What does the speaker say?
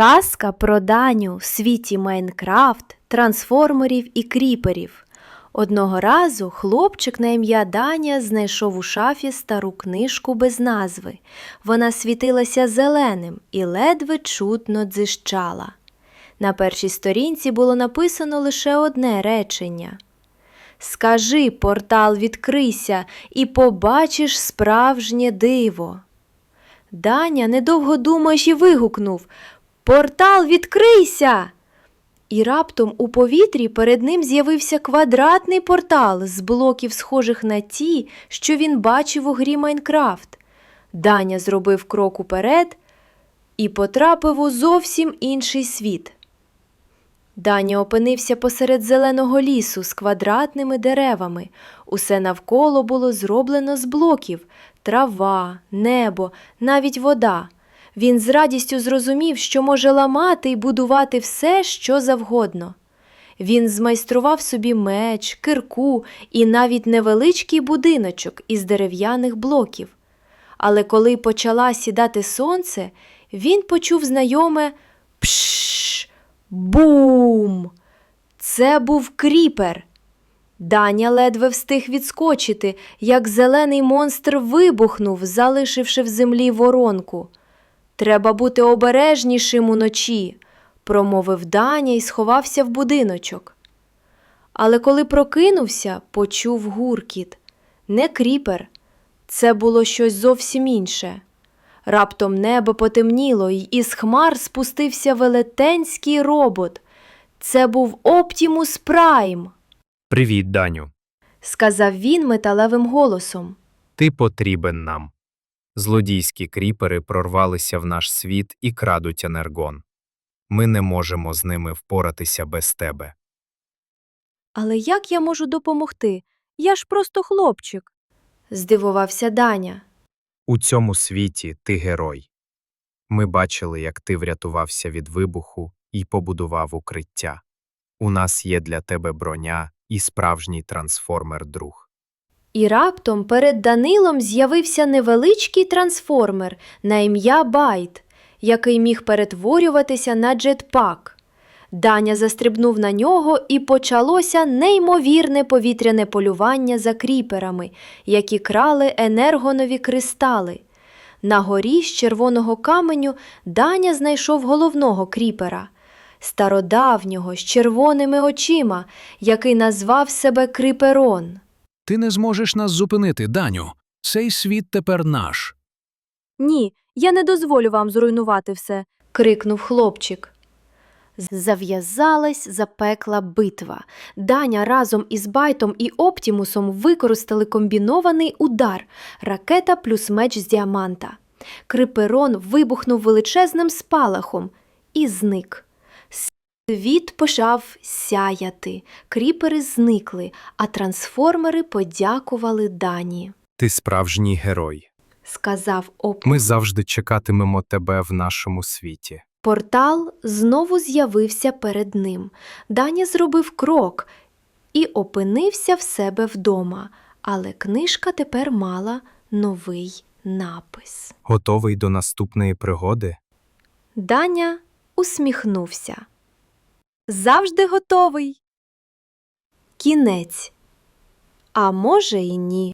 Казка про Даню в світі Майнкрафт, трансформерів і кріперів. Одного разу хлопчик на ім'я Даня знайшов у шафі стару книжку без назви. Вона світилася зеленим і ледве чутно дзищала. На першій сторінці було написано лише одне речення. Скажи, портал відкрийся, і побачиш справжнє диво. Даня, недовго думаючи, вигукнув Портал відкрийся. І раптом у повітрі перед ним з'явився квадратний портал з блоків, схожих на ті, що він бачив у грі Майнкрафт. Даня зробив крок уперед і потрапив у зовсім інший світ. Даня опинився посеред зеленого лісу з квадратними деревами. Усе навколо було зроблено з блоків трава, небо, навіть вода. Він з радістю зрозумів, що може ламати і будувати все, що завгодно. Він змайстрував собі меч, кирку і навіть невеличкий будиночок із дерев'яних блоків. Але коли почала сідати сонце, він почув знайоме пш, бум. Це був кріпер. Даня ледве встиг відскочити, як зелений монстр вибухнув, залишивши в землі воронку. Треба бути обережнішим уночі, промовив Даня і сховався в будиночок. Але коли прокинувся, почув гуркіт. Не кріпер, це було щось зовсім інше. Раптом небо потемніло, й із хмар спустився велетенський робот. Це був Оптімус Прайм, Привіт, Даню. сказав він металевим голосом. Ти потрібен нам. Злодійські кріпери прорвалися в наш світ і крадуть енергон. Ми не можемо з ними впоратися без тебе. Але як я можу допомогти? Я ж просто хлопчик. здивувався Даня. У цьому світі ти герой. Ми бачили, як ти врятувався від вибуху і побудував укриття. У нас є для тебе броня і справжній трансформер-друг. І раптом перед Данилом з'явився невеличкий трансформер на ім'я Байт, який міг перетворюватися на джетпак. Даня застрибнув на нього і почалося неймовірне повітряне полювання за кріперами, які крали енергонові кристали. На горі з червоного каменю Даня знайшов головного кріпера, стародавнього з червоними очима, який назвав себе Криперон. Ти не зможеш нас зупинити, Даню. Цей світ тепер наш. Ні, я не дозволю вам зруйнувати все. крикнув хлопчик. Зав'язалась запекла битва. Даня разом із Байтом і Оптімусом використали комбінований удар ракета плюс меч з діаманта. Криперон вибухнув величезним спалахом і зник. Світ почав сяяти, кріпери зникли, а трансформери подякували Дані. Ти справжній герой. Сказав Оптімус. Ми завжди чекатимемо тебе в нашому світі. Портал знову з'явився перед ним. Даня зробив крок і опинився в себе вдома, але книжка тепер мала новий напис. Готовий до наступної пригоди? Даня усміхнувся. Завжди готовий. Кінець. А може й ні.